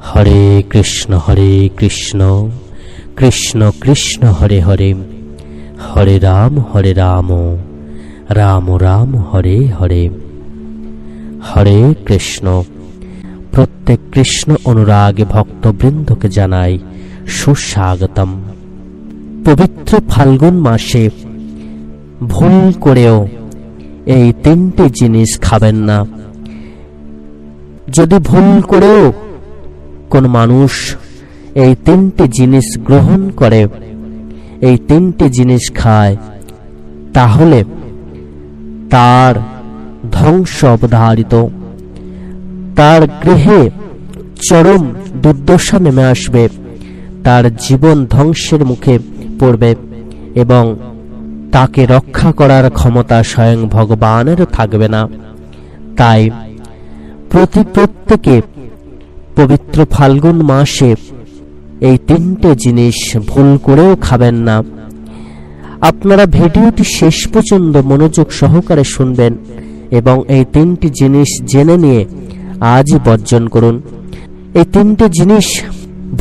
হরে কৃষ্ণ হরে কৃষ্ণ কৃষ্ণ কৃষ্ণ, হরে হরে হরে রাম হরে রাম রাম রাম, হরে হরে। হরে কৃষ্ণ, প্রত্যেক কৃষ্ণ অনুরাগে ভক্তবৃন্দকে জানাই সুস্বাগতম। পবিত্র ফাল্গুন মাসে ভুল করেও এই তিনটি জিনিস খাবেন না। যদি ভুল করেও কোন মানুষ এই তিনটি জিনিস গ্রহণ করে, এই তিনটি জিনিস খায়, তাহলে তার ধ্বংস অবধারিত। তার গৃহে চরম দুর্দশা নেমে আসবে, তার জীবন ধ্বংসের মুখে পড়বে এবং তাকে রক্ষা করার ক্ষমতা স্বয়ং ভগবানেরও থাকবে না। তাই প্রতি প্রত্যেকে পবিত্র ফাল্গুন মাসে এই তিনটে জিনিস ভুল করেও খাবেন না। আপনারা ভিডিওটি শেষ পর্যন্ত মনোযোগ সহকারে শুনবেন এবং এই তিনটি জিনিস জেনে নিয়ে আজই বর্জন করুন। এই তিনটে জিনিস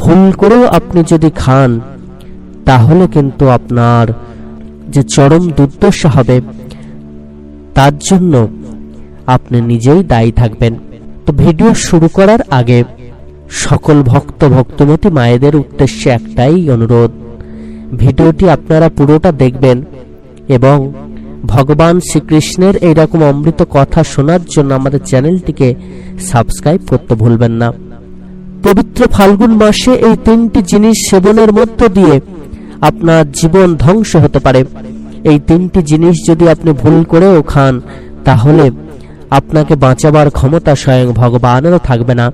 ভুল করেও আপনি যদি খান, তাহলে কিন্তু আপনার যে চরম দুর্দশা হবে, তার জন্য আপনি নিজেই দায়ী থাকবেন। তো ভিডিও শুরু করার আগে সকল ভক্ত ভক্তমতী মায়েদের উদ্দেশ্যে একটাই অনুরোধ। ভিডিওটি আপনারা পুরোটা দেখবেন এবং ভগবান শ্রীকৃষ্ণের এইরকম অমৃত কথা শোনার জন্য আমাদের চ্যানেলটিকে সাবস্ক্রাইব করতে ভুলবেন না। পবিত্র ফাল্গুন মাসে এই তিনটি জিনিস সেবনের মধ্য দিয়ে আপনার জীবন ধ্বংস হতে পারে। এই তিনটি জিনিস যদি আপনি ভুল করেও খান, তাহলে আপনাকে বাঁচাবার ক্ষমতা স্বয়ং ভগবানেরও থাকবে না।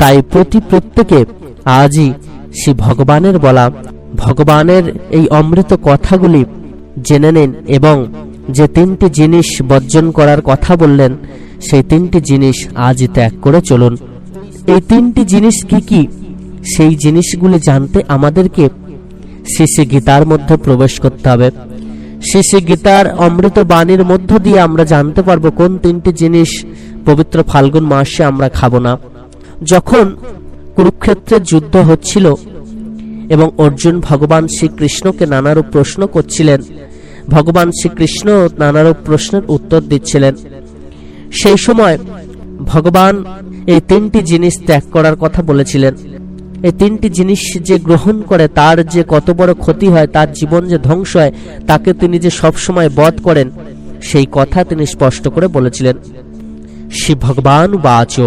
তাই প্রতি প্রত্যেকে আজই শ্রী ভগবানের বলা, ভগবানের এই অমৃত কথাগুলি জেনে নিন এবং যে তিনটি জিনিস বর্জন করার কথা বললেন, সেই তিনটি জিনিস আজই ত্যাগ করে চলুন। এই তিনটি জিনিস কি কি? সেই জিনিসগুলি জানতে আমাদেরকে শিশি গীতার মধ্যে প্রবেশ করতে হবে। শিশি গীতার অমৃত বাণীর মধ্য দিয়ে আমরা জানতে পারব কোন তিনটি জিনিস পবিত্র ফাল্গুন মাসে আমরা খাব না। যখন কুরুক্ষেত্রের যুদ্ধ হচ্ছিল এবং অর্জুন ভগবান শ্রীকৃষ্ণকে নানারূপ প্রশ্ন করছিলেন, ভগবান শ্রীকৃষ্ণ নানারূপ প্রশ্নের উত্তর দিচ্ছিলেন। সেই সময় ভগবান এই তিনটি জিনিস ত্যাগ করার কথা বলেছিলেন। এই তিনটি জিনিস যে গ্রহণ করে, তার যে কত বড় ক্ষতি হয়, তার জীবন যে ধ্বংস হয়, তাকে তিনি যে সব সময় বধ করেন, সেই কথা তিনি স্পষ্ট করে বলেছিলেন। শিব ভগবান বাচ।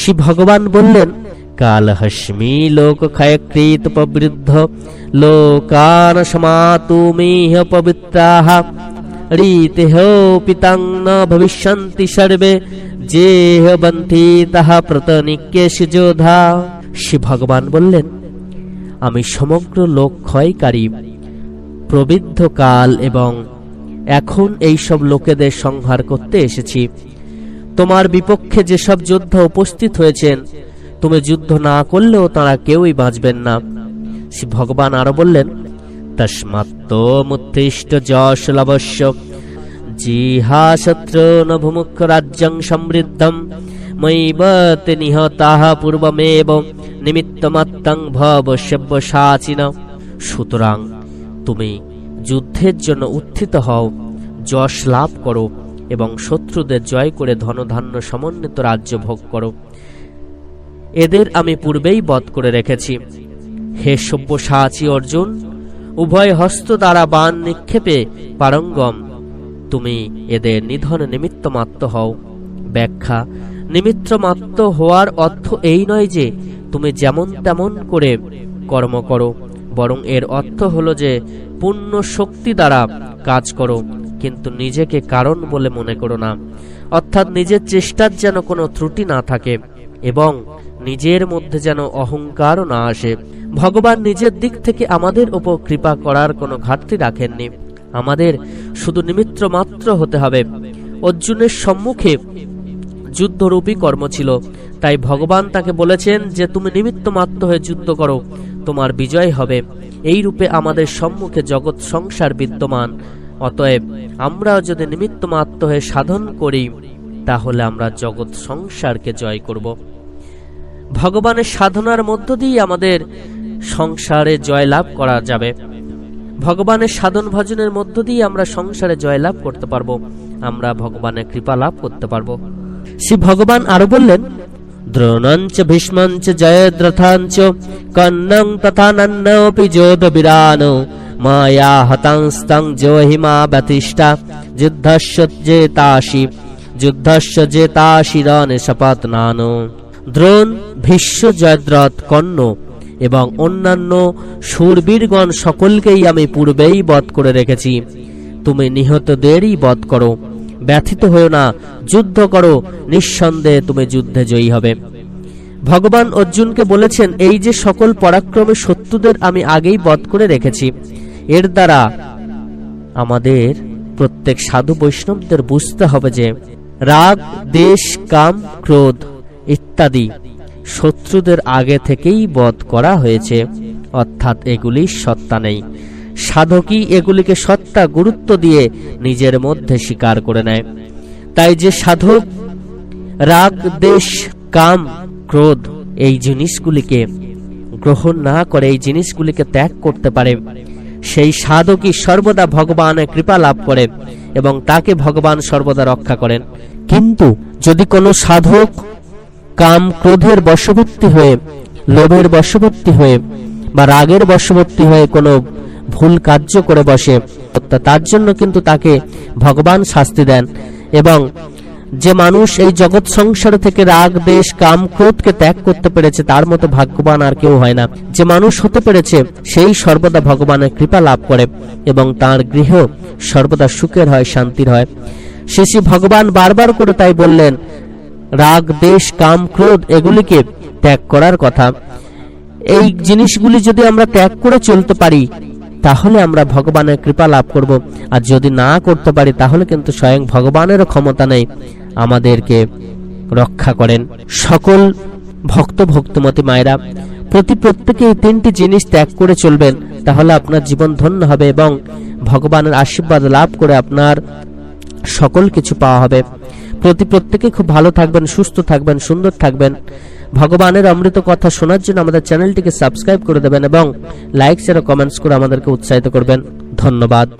শিব ভগবান বললেন, কালহস্মি লোক ক্ষয়কৃত প্রবৃদ্ধ, লোকান সমাতুমিহ পবিত্রাহ। রীতিহ পিতাং ন ভবিষ্যন্তি সর্বে জেহ বন্থি তাহা প্রতনিকেশ যোধা শিব ভগবান বললেন, আমি সমগ্র লোক ক্ষয়কারী প্রবৃদ্ধ কাল এবং এখন এই সব লোকেদের সংহার করতে এসেছি। তোমার বিপক্ষে যেসব যোদ্ধা উপস্থিত হয়েছেন, তুমি যুদ্ধ না করলেও তারা কেউই বাঁচবেন না। শ্রী ভগবান আরও বললেন তস্মাত্তমুত্তিষ্ট যশ লবস্য জিহা শত্রু নভুমুখ রাজ্যং সমৃদ্ধম মৈবতে নিহতাহ পূর্বমেব নিমিত্তমাত্তং ভব সেব্যসাচিন সুতরাং তুমি যুদ্ধের জন্য উত্থিত হও, যশ লাভ করো এবং শত্রুদের জয় করে ধনধান্য সমন্বিত রাজ্য ভোগ করো। এদের আমি পূর্বেই বধ করে রেখেছি। হে সভ্য সব্যসাচী অর্জুন, উভয় হস্ত দ্বারা বান নিক্ষেপে পারঙ্গম, তুমি এদের নিধন নিমিত্ত মাত্র হও। ব্যাখ্যা, নিমিত্ত মাত্র হওয়ার অর্থ এই নয় যে তুমি যেমন তেমন করে কর্ম করো, বরং এর অর্থ হলো যে পূর্ণ শক্তি দ্বারা কাজ করো। কিন্তু নিজেকে কারণ বলে মনে করো না। অর্থাৎ নিজের চেষ্টার যেন কোনো ত্রুটি না থাকে এবং নিজের মধ্যে যেন অহংকারও না আসে। ভগবান নিজের দিক থেকে আমাদের ওপর কৃপা করার কোনো ঘাটতি রাখেননি। আমাদের শুধু নিমিত্ত মাত্র হতে হবে। অর্জুনের সম্মুখে যুদ্ধরূপী কর্ম ছিল। তাই ভগবান তাকে বলেছেন যে, তুমি নিমিত্ত মাত্র হয়ে যুদ্ধ করো। তোমার বিজয় হবে। এই রূপে আমাদের সম্মুখে জগৎ সংসার বিদ্যমান। অতএব আমরাও যদি নিমিত্ত মাত্র হয়ে সাধন করি, তাহলে আমরা জগৎ সংসারকে জয় করব। ভগবানের সাধনার মধ্য দিয়ে আমাদের সংসারে জয়লাভ করা যাবে। ভগবানের সাধন ভজনের মধ্য দিয়ে আমরা সংসারে জয়লাভ করতে পারব। আমরা ভগবানের কৃপা লাভ করতে পারব। শ্রী ভগবান আরও বললেন, দ্রোণঞ্চ, ভীষ্মঞ্চ, জয়দ্রথাঞ্চ, কন্নং তথা নন্নপি যোধ বিরান মায়া হতাংস্তং জহিমা ব্যতিষ্ঠা, যুদ্ধস্য জেতাশি যুদ্ধস্য জেতাশি রণ শপথ নানো। দ্রোণ ভীষ্ম জয়দ্রথ কর্ণ এবং অন্যান্য সুরবীরগণ সকলকেই আমি পূর্বেই বধ করে রেখেছি। তুমি নিহতদেরই বধ করো, ব্যথিত হয়েও না, যুদ্ধ করো, নিঃসন্দেহে তুমি যুদ্ধে জয়ী হবে। ভগবান অর্জুনকে বলেছেন, এই যে সকল পরাক্রমে শত্রুদের আমি আগেই বধ করে রেখেছি এর দ্বারা আমাদের প্রত্যেক সাধু বৈষ্ণবদের বুঝতে হবে যে রাগ, দেশ, কাম, ক্রোধ ইত্যাদি শত্রুদের আগে থেকেই বধ করা হয়েছে। অর্থাৎ এগুলি সত্তা নেই। সাধকই এগুলিকে সত্তা, গুরুত্ব দিয়ে নিজের মধ্যে স্বীকার করে নেয়। তাই যে সাধক রাগ, দেশ, কাম, ক্রোধ এই জিনিসগুলিকে গ্রহণ না করে, এই জিনিসগুলিকে ত্যাগ করতে পারে সেই সাধকই সর্বদা ভগবানের কৃপা লাভ করে এবং তাকে ভগবান সর্বদা রক্ষা করেন। কিন্তু যদি কোনো সাধক কাম ক্রোধের বশবর্তী হয়ে, লোভের বশবর্তী হয়ে বা রাগের বশবর্তী হয়ে কোনো ভুল কার্য করে বসে তার জন্য কিন্তু তাকে ভগবান শাস্তি দেন এবং যে মানুষ এই জগৎ সংসার থেকে রাগ দেশ কাম, ক্রোধকে ত্যাগ করতে পেরেছে, তার মতো ভাগ্যবান আর কেউ হয় না। যে মানুষ হতে পেরেছে, সেই সর্বদা ভগবানের কৃপা লাভ করে এবং তার গৃহ সর্বদা সুখের হয়, শান্তির হয়। শেষে ভগবান বারবার করে তাই বললেন, রাগ দেশ কাম, ক্রোধ, এগুলিকে ত্যাগ করার কথা। এই জিনিসগুলি যদি আমরা ত্যাগ করে চলতে পারি তাহলে আমরা ভগবানের কৃপা লাভ করব। আর যদি না করতে পারি, তাহলে কিন্তু স্বয়ং ভগবানেরও ক্ষমতা নেই। আমাদেরকে রক্ষা করেন। সকল ভক্ত ভক্তমতী মায়েরা, প্রতি প্রত্যেকে এই তিনটি জিনিস ত্যাগ করে চলবেন, তাহলে আপনার জীবন ধন্য হবে এবং ভগবানের আশীর্বাদ লাভ করে আপনার সকল কিছু পাওয়া হবে। প্রতি প্রত্যেকে খুব ভালো থাকবেন, সুস্থ থাকবেন, সুন্দর থাকবেন। ভগবানের অমৃত কথা শোনার জন্য আমাদের চ্যানেলটিকে সাবস্ক্রাইব করে দেবেন এবং লাইক শেয়ার কমেন্টস করে আমাদেরকে উৎসাহিত করবেন। ধন্যবাদ।